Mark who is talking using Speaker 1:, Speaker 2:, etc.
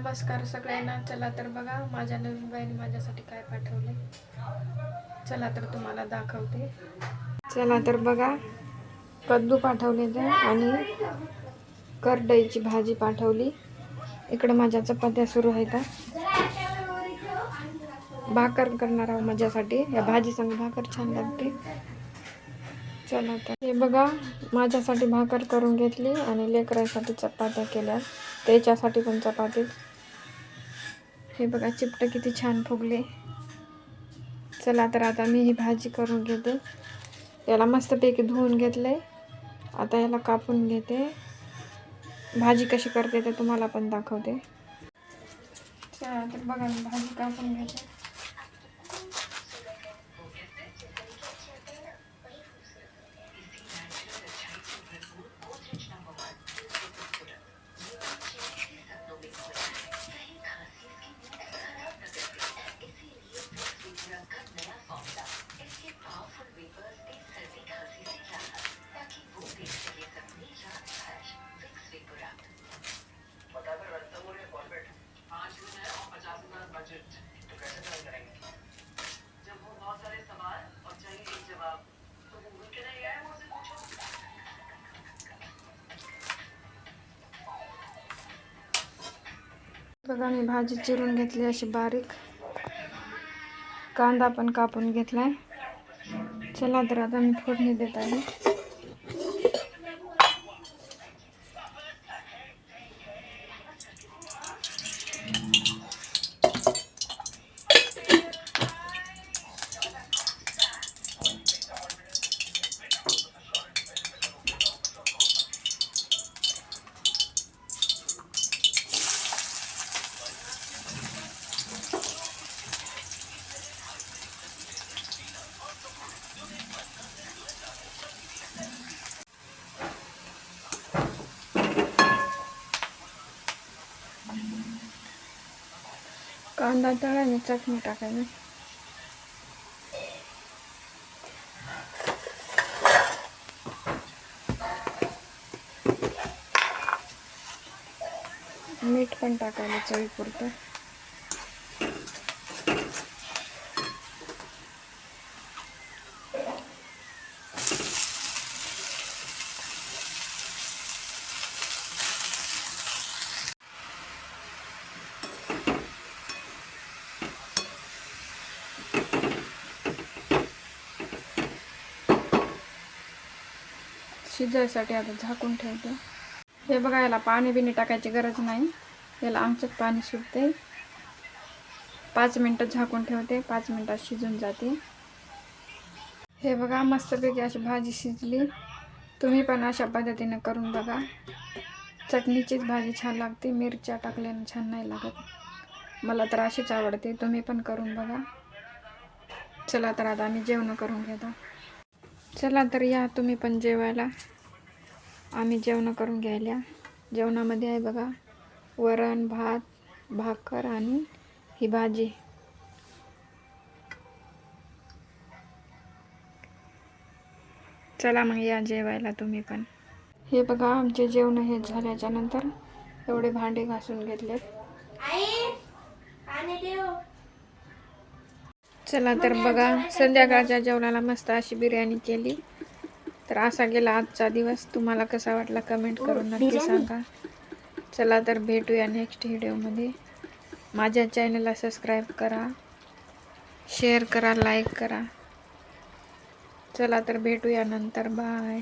Speaker 1: नमस्कार सगळ्यांना. चला तर बघा माझ्या नवीन बाईने माझ्यासाठी काय पाठवले चला तर तुम्हाला दाखवते. चला तर बघा कद्दू पाठवले ते आणि करडईची भाजी पाठवली. इकडे माझ्या चपात्या सुरू आहेत. भाकर करणार आहोत माझ्यासाठी. या भाजी संग भाकर छान लागते. चला तर हे बघा माझ्यासाठी भाकर करून घेतली आणि लेकरासाठी चपात्या केल्या. त्याच्यासाठी पण चपाती. हे बघा चिपटं किती छान फुगले. चला तर आता मी ही भाजी करून घेते. याला मस्तपैकी धुवून घेतले आता याला कापून घेते. भाजी कशी करते ते तुम्हाला पण दाखवते. चला तर बघा मी भाजी कापून घेते. बघा मी भाजी चिरून घेतली अशी बारीक. कांदा पण कापून घेतलाय. चला तर आता मी फोडणी देत आहे. कांदा तळाने चटणी टाकायला मीठ पण टाकायला चवीपुरतं. शिजायसाठी आता झाकून ठेवते. हे बघा याला पाणी बिणी टाकायची गरज नाही. याला आमच्यात पाणी सुटते पाच मिनटं झाकून ठेवते. पाच मिनटात शिजून जाते. हे बघा मस्तपैकी अशी भाजी शिजली. तुम्ही पण अशा पद्धतीनं करून बघा. चटणीचीच भाजी छान लागते. मिरच्या टाकल्याने छान नाही लागत. मला तर अशीच आवडते. तुम्ही पण करून बघा. चला तर आता आम्ही जेवण करून घेतो. चला तर या तुम्ही पण जेवायला. आम्ही जेवण करून घ्यायला. जेवणामध्ये आहे बघा वरण भात भाकर आणि ही भाजी. चला मग या जेवायला तुम्ही पण. हे बघा आमचे जेवण हे झाल्याच्यानंतर एवढे भांडे घासून घेतलेत. चला तर बघा संध्याकाळच्या जेवणाला मस्त अशी बिर्याणी केली. तर असा गेला आजचा दिवस. तुम्हाला कसा वाटला कमेंट करून नक्की सांगा. चला तर भेटूया नेक्स्ट व्हिडिओमध्ये माझ्या चॅनलला सबस्क्राईब करा. शेअर करा लाईक करा. चला तर भेटूया नंतर. बाय